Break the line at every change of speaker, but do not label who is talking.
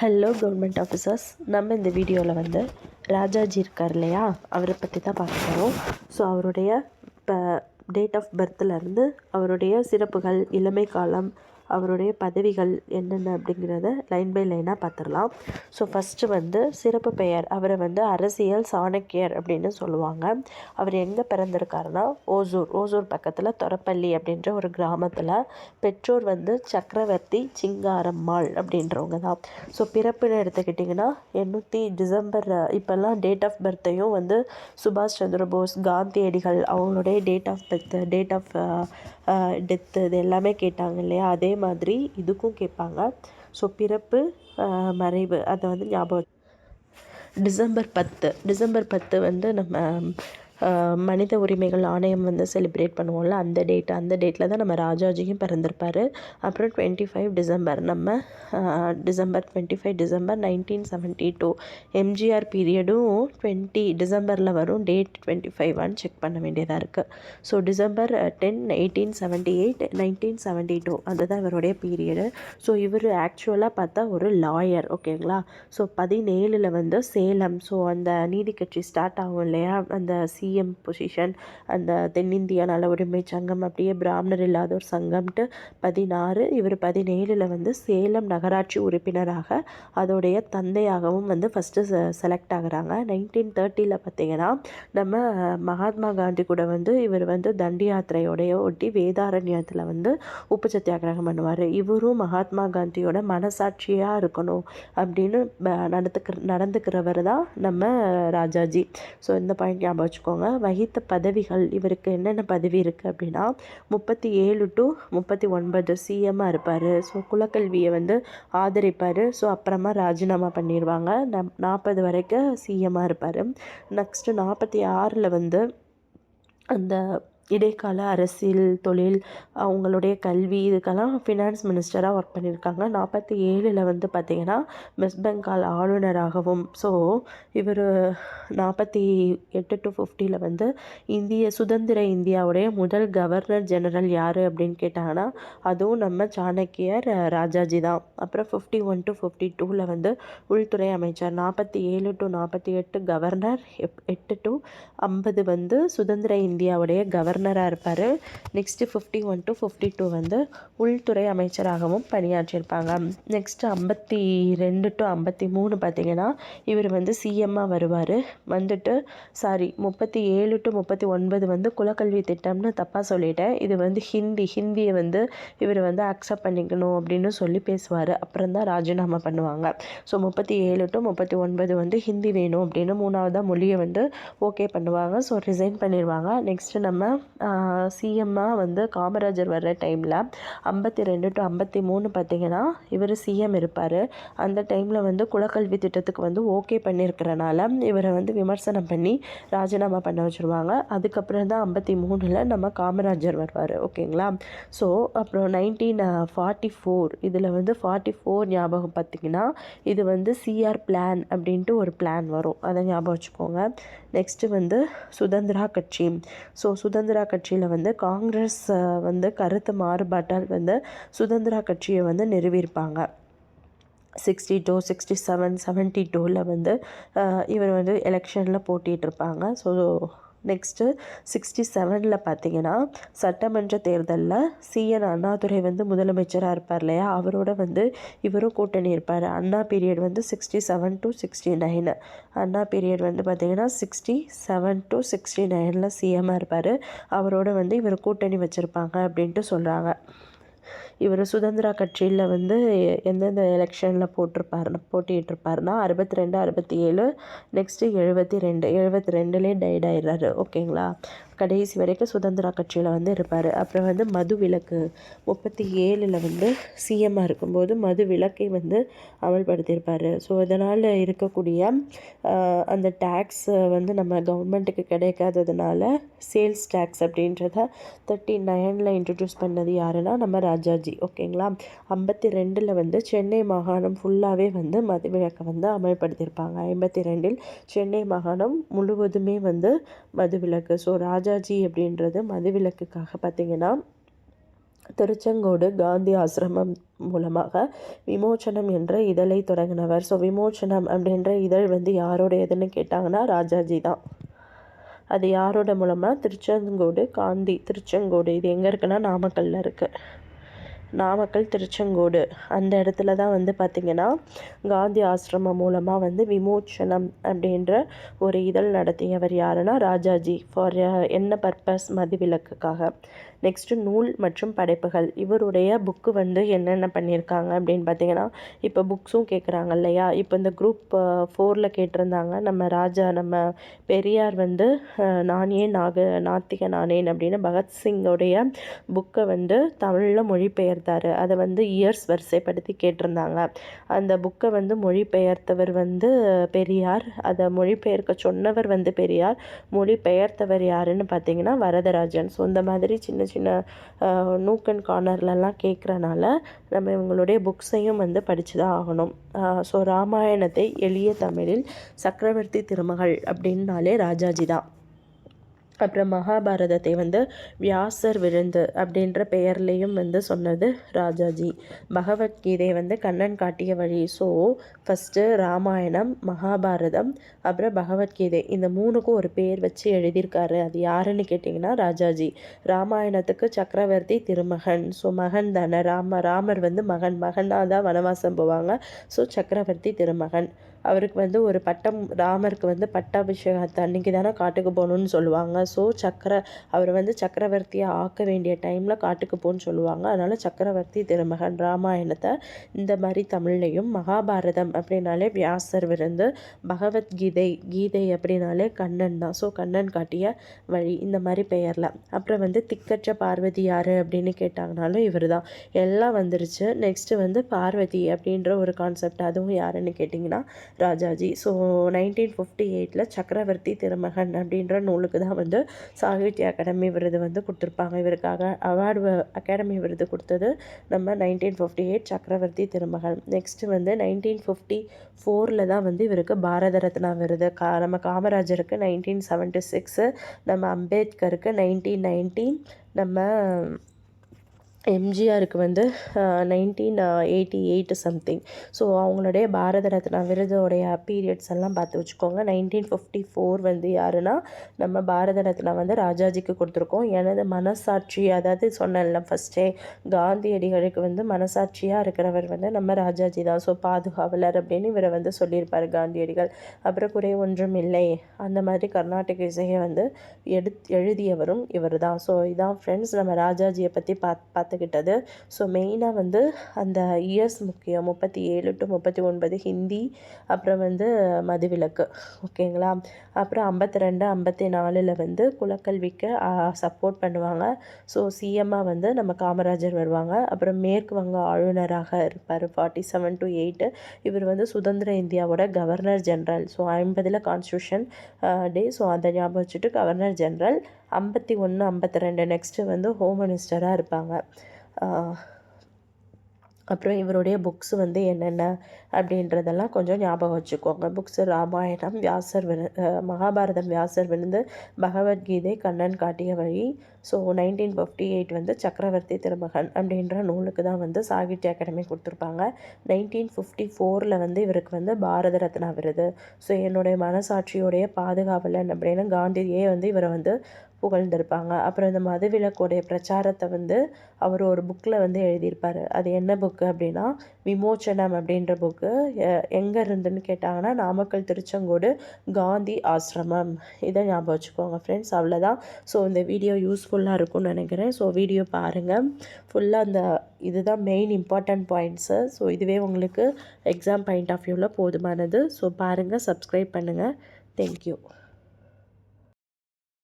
Hello government officers நம்ம இந்த வீடியோவில் வந்து ராஜாஜி இருக்கார் இல்லையா? அவரை பற்றி தான் பார்க்க போகிறோம் ஸோ அவருடைய இப்போ டேட் ஆஃப் பர்த்லேருந்து அவருடைய சிறப்புகள் இளமை காலம் அவருடைய பதவிகள் என்னென்ன அப்படிங்கிறத லைன் பை லைனாக பார்த்துடலாம். ஸோ ஃபஸ்ட்டு வந்து சிறப்பு பெயர். அவரை வந்து அரசியல் சாணக்கியர் அப்படின்னு சொல்லுவாங்க. அவர் எங்கே பிறந்திருக்காருன்னா ஓசூர். ஓசூர் பக்கத்தில் தொரப்பள்ளி அப்படின்ற ஒரு கிராமத்தில் பெற்றோர் வந்து சக்கரவர்த்தி சிங்காரம்மாள் அப்படின்றவங்க தான். ஸோ பிறப்புன்னு எடுத்துக்கிட்டிங்கன்னா எண்ணூற்றி டிசம்பர் இப்போல்லாம் டேட் ஆஃப் பர்த்தையும் வந்து சுபாஷ் சந்திர போஸ் காந்தியடிகள் அவங்களுடைய date of birth date of death இது எல்லாமே கேட்டாங்க இல்லையா? அதே மாதிரி இதுக்கும் கேட்பாங்க. ஸோ பிறப்பு மறைவு அதை வந்து ஞாபகம் டிசம்பர் பத்து. டிசம்பர் பத்து வந்து நம்ம மனித உரிமைகள் ஆணையம் வந்து செலிப்ரேட் பண்ணுவோம்ல அந்த டேட் அந்த டேட்டில் தான் நம்ம ராஜாஜியும் பிறந்திருப்பார். அப்புறம் டுவெண்ட்டி ஃபைவ் டிசம்பர் நம்ம December twenty five December nineteen seventy two MGR பீரியடும் twenty டிசம்பரில் வரும் டேட் டுவெண்ட்டி ஃபைவான்னு செக் பண்ண வேண்டியதாக இருக்குது so December ten eighteen seventy eight nineteen seventy two அதுதான் இவருடைய பீரியடு ஸோ இவர் ஆக்சுவலாக பார்த்தா ஒரு லாயர் ஓகேங்களா ஸோ பதினேழில் வந்து சேலம் ஸோ அந்த நீதி கட்சி ஸ்டார்ட் ஆகும் இல்லையா? அந்த சி சிஎம் பொசிஷன் அந்த தென்னிந்தியா நல உரிமை சங்கம் அப்படியே பிராமணர் இல்லாதோர் சங்கம்ட்டு பதினாறு இவர் பதினேழில் வந்து சேலம் நகராட்சி உறுப்பினராக அதோடைய தந்தையாகவும் வந்து ஃபஸ்ட்டு செலக்ட் ஆகிறாங்க. நைன்டீன் தேர்ட்டியில் பார்த்தீங்கன்னா நம்ம மகாத்மா காந்தி கூட வந்து இவர் வந்து தண்டி யாத்திரையோடைய ஒட்டி வேதாரண்யத்தில் வந்து உப்பு சத்தியாகிரகம் பண்ணுவார். இவரும் மகாத்மா காந்தியோட மனசாட்சியாக இருக்கணும் அப்படின்னு நடத்துக்கிற நடந்துக்கிற நடந்துக்கிறவர் தான் நம்ம ராஜாஜி. ஸோ இந்த பாயிண்ட் ஞாபகம் வச்சுக்கோங்க. வகித்த பதவிகள் இவருக்கு என்னென்ன பதவி இருக்குது அப்படின்னா முப்பத்தி ஏழு டு முப்பத்தி ஒன்பது சிஎம்மாக இருப்பார். ஸோ குலக்கல்வியை வந்து ஆதரிப்பார். ஸோ அப்புறமா ராஜினாமா பண்ணிடுவாங்க நம் நாற்பது வரைக்கும் சிஎம்மாக இருப்பார். நெக்ஸ்ட்டு நாற்பத்தி ஆறில் வந்து அந்த இடைக்கால அரசியல் தொழில் அவங்களுடைய கல்வி இதுக்கெல்லாம் ஃபினான்ஸ் மினிஸ்டராக ஒர்க் பண்ணியிருக்காங்க. நாற்பத்தி ஏழில் வந்து பார்த்திங்கன்னா வெஸ்ட் பெங்கால் ஆளுநராகவும் ஸோ இவர் நாற்பத்தி எட்டு டு ஃபிஃப்டியில் வந்து இந்திய சுதந்திர இந்தியாவுடைய முதல் கவர்னர் ஜெனரல் யார் அப்படின்னு கேட்டாங்கன்னா அதுவும் நம்ம சாணக்கியர் ராஜாஜி தான். அப்புறம் ஃபிஃப்டி ஒன் டு ஃபிஃப்டி டூவில் வந்து உள்துறை அமைச்சர் நாற்பத்தி ஏழு டு நாற்பத்தி எட்டு கவர்னர் எப் எட்டு டு ஐம்பது வந்து சுதந்திர இந்தியாவுடைய கவர்னர் கவர்னராக இருப்பார். Next fifty one to fifty two வந்து உள்துறை அமைச்சராகவும் பணியாற்றியிருப்பாங்க. நெக்ஸ்ட்டு ஐம்பத்தி ரெண்டு டு ஐம்பத்தி மூணு பார்த்தீங்கன்னா இவர் வந்து சிஎம்மாக வருவார். வந்துட்டு சாரி முப்பத்தி ஏழு டு முப்பத்தி ஒன்பது வந்து குலக்கல்வி திட்டம்னு தப்பாக சொல்லிட்டேன். இது வந்து ஹிந்தி ஹிந்தியை வந்து இவர் வந்து அக்செப்ட் பண்ணிக்கணும் அப்படின்னு சொல்லி பேசுவார். அப்புறம் தான் ராஜினாமா பண்ணுவாங்க. ஸோ முப்பத்தி ஏழு டு முப்பத்தி ஒன்பது வந்து ஹிந்தி வேணும் அப்படின்னு மூணாவதாக மொழியை வந்து ஓகே பண்ணுவாங்க. ஸோ ரிசைன் பண்ணிடுவாங்க நெக்ஸ்ட்டு நம்ம சிஎம்மாக வந்து காமராஜர் வர்ற டைமில் ஐம்பத்தி ரெண்டு டு ஐம்பத்தி மூணு பார்த்தீங்கன்னா இவர் சிஎம் இருப்பார். அந்த டைமில் வந்து குலக்கல்வி திட்டத்துக்கு வந்து ஓகே பண்ணியிருக்கிறனால இவரை வந்து விமர்சனம் பண்ணி ராஜினாமா பண்ண வச்சுருவாங்க. அதுக்கப்புறம் தான் ஐம்பத்தி மூணில் நம்ம காமராஜர் வருவார். ஓகேங்களா ஸோ அப்புறம் நைன்டீன் ஃபார்ட்டி ஃபோர் இதில் வந்து ஃபார்ட்டி ஃபோர் ஞாபகம் பார்த்தீங்கன்னா இது வந்து சிஆர் பிளான் அப்படின்ட்டு ஒரு பிளான் வரும். அதை ஞாபகம் வச்சுக்கோங்க. நெக்ஸ்ட்டு வந்து சுதந்திரா கட்சி. ஸோ சுதந்திர சுதந்திரா கட்சியில் வந்து காங்கிரஸ் வந்து கருத்து மாறுபாட்டால் வந்து சுதந்திரா கட்சியை வந்து நிறுவியிருப்பாங்க. Sixty two sixty seven seventy டூவில் வந்து இவர் வந்து எலெக்ஷனில் போட்டிகிட்ருப்பாங்க ஸோ நெக்ஸ்ட்டு சிக்ஸ்டி செவனில் பார்த்தீங்கன்னா சட்டமன்ற தேர்தலில் சிஎன் அண்ணாதுரை வந்து முதலமைச்சராக இருப்பார் இல்லையா? அவரோட வந்து இவரும் கூட்டணி இருப்பார். அண்ணா பீரியட் வந்து sixty seven to sixty nine Anna period வந்து பார்த்தீங்கன்னா சிக்ஸ்டி செவன் டு சிக்ஸ்டி நைனில் சிஎம்மாக இருப்பார். அவரோட வந்து இவர் கூட்டணி வச்சுருப்பாங்க அப்படின்ட்டு சொல்கிறாங்க இவர் சுதந்திரா கட்சியில் வந்து எந்தெந்த எலெக்ஷனில் போட்டிருப்பாரு போட்டிகிட்ருப்பாருனா அறுபத்தி ரெண்டு அறுபத்தி ஏழு நெக்ஸ்ட்டு எழுபத்தி ரெண்டு எழுபத்தி ரெண்டுலேயே டைட் ஆயிடுறாரு. ஓகேங்களா? கடைசி வரைக்கும் சுதந்திரா கட்சியில் வந்து இருப்பார். அப்புறம் வந்து மது விலக்கு முப்பத்தி ஏழில் வந்து சிஎம்மாக இருக்கும்போது மது விலக்கை வந்து அமல்படுத்தியிருப்பார். ஸோ இதனால் இருக்கக்கூடிய அந்த டேக்ஸ் வந்து நம்ம கவர்மெண்ட்டுக்கு கிடைக்காததுனால சேல்ஸ் டேக்ஸ் அப்படின்றத தேர்ட்டி நைனில் இன்ட்ரடியூஸ் பண்ணது யாருன்னா நம்ம ராஜாஜி. ஓகேங்களா ஐம்பத்தி ரெண்டில் வந்து சென்னை மாகாணம் ஃபுல்லாகவே வந்து மதுவிலக்கை வந்து அமல்படுத்தியிருப்பாங்க. ஐம்பத்தி ரெண்டில் சென்னை மாகாணம் முழுவதுமே வந்து மதுவிலக்கு ஸோ ராஜா ராஜாஜி அப்படின்றது மதுவிலக்குக்காக பார்த்தீங்கன்னா திருச்செங்கோடு காந்தி ஆசிரமம் மூலமாக விமோச்சனம் என்ற இதழை தொடங்கினவர். ஸோ விமோச்சனம் அப்படின்ற இதழ் வந்து யாரோடையதுன்னு கேட்டாங்கன்னா ராஜாஜி தான். அது யாரோட மூலமாக திருச்செங்கோடு காந்தி திருச்செங்கோடு. இது எங்கே இருக்குன்னா நாமக்கல்லில் இருக்குது நாமக்கல் திருச்செங்கோடு. அந்த இடத்துல தான் வந்து பார்த்திங்கன்னா காந்தி ஆசிரமம் மூலமாக வந்து விமோச்சனம் அப்படின்ற ஒரு இதழ் நடத்தியவர் யாருன்னா ராஜாஜி. ஃபார் uh, என்ன பர்பஸ் மதிவிலக்குக்காக. நெக்ஸ்ட்டு நூல் மற்றும் படைப்புகள். இவருடைய புக்கு வந்து என்னென்ன பண்ணியிருக்காங்க அப்படின்னு பார்த்தீங்கன்னா இப்போ புக்ஸும் கேட்குறாங்க இல்லையா? இப்போ இந்த குரூப் ஃபோரில் கேட்டிருந்தாங்க. நம்ம ராஜா நம்ம பெரியார் வந்து நானே நாக நாத்திக நானேன் அப்படின்னு பகத்சிங்கோடைய புக்கை வந்து தமிழில் மொழிபெயர்த்தார். அதை வந்து இயர்ஸ் வரிசைப்படுத்தி கேட்டிருந்தாங்க. அந்த புக்கை வந்து மொழிபெயர்த்தவர் வந்து பெரியார். அதை மொழிபெயர்க்க சொன்னவர் வந்து பெரியார். மொழிபெயர்த்தவர் யாருன்னு பார்த்தீங்கன்னா வரதராஜன். ஸோ இந்த மாதிரி சின்ன சின்ன நூக் அண்ட் கார்னர்லலாம் கேட்குறனால நம்ம இவங்களுடைய புக்ஸையும் வந்து படித்து தான் ஆகணும் ஸோ ராமாயணத்தை எளிய தமிழில் சக்கரவர்த்தி திருமகள் அப்படின்னாலே ராஜாஜி தான். அப்புறம் மகாபாரதத்தை வந்து வியாசர் விருந்து அப்படின்ற பெயர்லேயும் வந்து சொன்னது ராஜாஜி. பகவத்கீதை வந்து கண்ணன் காட்டிய வழி. ஸோ ஃபஸ்ட்டு ராமாயணம் மகாபாரதம் அப்புறம் பகவத்கீதை. இந்த மூணுக்கும் ஒரு பேர் வச்சு எழுதியிருக்காரு. அது யாருன்னு கேட்டிங்கன்னா ராஜாஜி. ராமாயணத்துக்கு சக்கரவர்த்தி திருமகன். ஸோ மகன் தானே. ராம ராமர் வந்து மகன். மகனாக தான் வனவாசம் போவாங்க. ஸோ சக்கரவர்த்தி திருமகன். அவருக்கு வந்து ஒரு பட்டம் ராமருக்கு வந்து பட்டாபிஷேகத்தை அன்னைக்கு தானே காட்டுக்கு போகணுன்னு சொல்லுவாங்க. ஸோ சக்கர அவர் வந்து சக்கரவர்த்தியை ஆக்க வேண்டிய டைமில் காட்டுக்கு போகணுன்னு சொல்லுவாங்க. அதனால் சக்கரவர்த்தி திருமகன் ராமாயணத்தை இந்த மாதிரி தமிழ்லையும் மகாபாரதம் அப்படின்னாலே வியாசர் விருந்து பகவத்கீதை கீதை அப்படின்னாலே கண்ணன் தான். ஸோ கண்ணன் காட்டிய வழி இந்த மாதிரி பெயரில். அப்புறம் வந்து திக்கற்ற பார்வதி யார் அப்படின்னு கேட்டாங்கனாலும் இவர் தான் எல்லாம் வந்துருச்சு. நெக்ஸ்ட்டு வந்து பார்வதி அப்படின்ற ஒரு கான்செப்ட் அதுவும் யாருன்னு கேட்டிங்கன்னா ராஜாஜி. ஸோ நைன்டீன் ஃபிஃப்டி எயிட்டில் சக்கரவர்த்தி திருமகன் அப்படின்ற நூலுக்கு தான் வந்து சாகித்ய அகாடமி விருது வந்து கொடுத்துருப்பாங்க. இவருக்காக அவார்டு அகாடமி விருது கொடுத்தது நம்ம நைன்டீன் ஃபிஃப்டி எயிட் சக்கரவர்த்தி திருமகன் நெக்ஸ்ட்டு வந்து நைன்டீன் ஃபிஃப்டி ஃபோரில் தான் வந்து இவருக்கு பாரத ரத்னா விருது. கா நம்ம காமராஜருக்கு நைன்டீன் செவன்ட்டி சிக்ஸு நம்ம அம்பேத்கருக்கு நைன்டீன் நைன்டீன் நம்ம எம்ஜிஆருக்கு வந்து nineteen eighty eight something so அவங்களுடைய பாரத ரத்னா விருதோடைய பீரியட்ஸ் எல்லாம் பார்த்து வச்சுக்கோங்க. நைன்டீன் ஃபிஃப்டி ஃபோர் வந்து யாருன்னா நம்ம பாரத ரத்னா வந்து ராஜாஜிக்கு கொடுத்துருக்கோம். எனது மனசாட்சி அதாவது சொன்னேன்ல ஃபஸ்ட்டே காந்தியடிகளுக்கு வந்து மனசாட்சியாக இருக்கிறவர் வந்து நம்ம ராஜாஜி தான். ஸோ பாதுகாவலர் அப்படின்னு இவரை வந்து சொல்லியிருப்பார் காந்தியடிகள். அப்புறம் குறை ஒன்றும் இல்லை. அந்த மாதிரி கர்நாடக இசையை வந்து எடுத் எழுதியவரும் இவர் தான் ஸோ இதான் ஃப்ரெண்ட்ஸ் நம்ம ராஜாஜியை பற்றி பார்த்து பார்த்துக்கிட்டது ஸோ மெயினாக வந்து அந்த இயர்ஸ் முக்கியம். முப்பத்தி ஏழு டு முப்பத்தி ஒன்பது ஹிந்தி அப்புறம் வந்து மதுவிலக்கு. ஓகேங்களா? அப்புறம் ஐம்பத்தி ரெண்டு ஐம்பத்தி நாலில் வந்து குலக்கல்விக்கு சப்போர்ட் பண்ணுவாங்க. ஸோ சிஎம்மாக வந்து நம்ம காமராஜர் வருவாங்க. அப்புறம் மேற்கு வங்க ஆளுநராக இருப்பார். ஃபார்ட்டி செவன் டு எயிட்டு இவர் வந்து சுதந்திர இந்தியாவோட கவர்னர் ஜென்ரல் ஸோ ஐம்பதில் கான்ஸ்டியூஷன் டே ஸோ அதை ஞாபகம் வச்சுட்டு கவர்னர் ஜென்ரல் ஐம்பத்தி ஒன்று ஐம்பத்தி ரெண்டு நெக்ஸ்ட்டு வந்து ஹோம் மினிஸ்டராக இருப்பாங்க. அப்புறம் இவருடைய புக்ஸ் வந்து என்னென்ன அப்படின்றதெல்லாம் கொஞ்சம் ஞாபகம் வச்சுக்கோங்க. புக்ஸு ராமாயணம் வியாசர் விரு மகாபாரதம் வியாசர் விழுந்து பகவத்கீதை கண்ணன் காட்டிய வழி. ஸோ நைன்டீன் ஃபிஃப்டி எயிட் வந்து சக்கரவர்த்தி திருமகன் அப்படின்ற நூலுக்கு தான் வந்து சாகித்ய அகாடமி கொடுத்துருப்பாங்க. நைன்டீன் ஃபிஃப்டி ஃபோரில் வந்து இவருக்கு வந்து பாரத ரத்னா விருது. ஸோ என்னுடைய மனசாட்சியோடைய பாதுகாவலன் அப்படின்னு காந்தியே வந்து இவரை வந்து புகழ்ந்திருப்பாங்க. அப்புறம் இந்த மதுவிலக்குடைய பிரச்சாரத்தை வந்து அவர் ஒரு புக்கில் வந்து எழுதியிருப்பார். அது என்ன புக்கு அப்படின்னா விமோச்சனம் அப்படின்ற புக்கு எங்கே இருந்துன்னு கேட்டாங்கன்னா நாமக்கல் திருச்செங்கோடு காந்தி ஆசிரமம். இதை ஞாபகம் வச்சுக்கோங்க ஃப்ரெண்ட்ஸ் அவ்வளோதான் ஸோ இந்த வீடியோ யூஸ்ஃபுல்லாக இருக்கும்னு நினைக்கிறேன். ஸோ வீடியோ பாருங்கள் ஃபுல்லாக அந்த இதுதான் மெயின் இம்பார்ட்டண்ட் பாயிண்ட்ஸு ஸோ இதுவே உங்களுக்கு எக்ஸாம் பாயிண்ட் ஆஃப் வியூவில் போதுமானது. ஸோ பாருங்கள் சப்ஸ்கிரைப் பண்ணுங்கள் தேங்க்யூ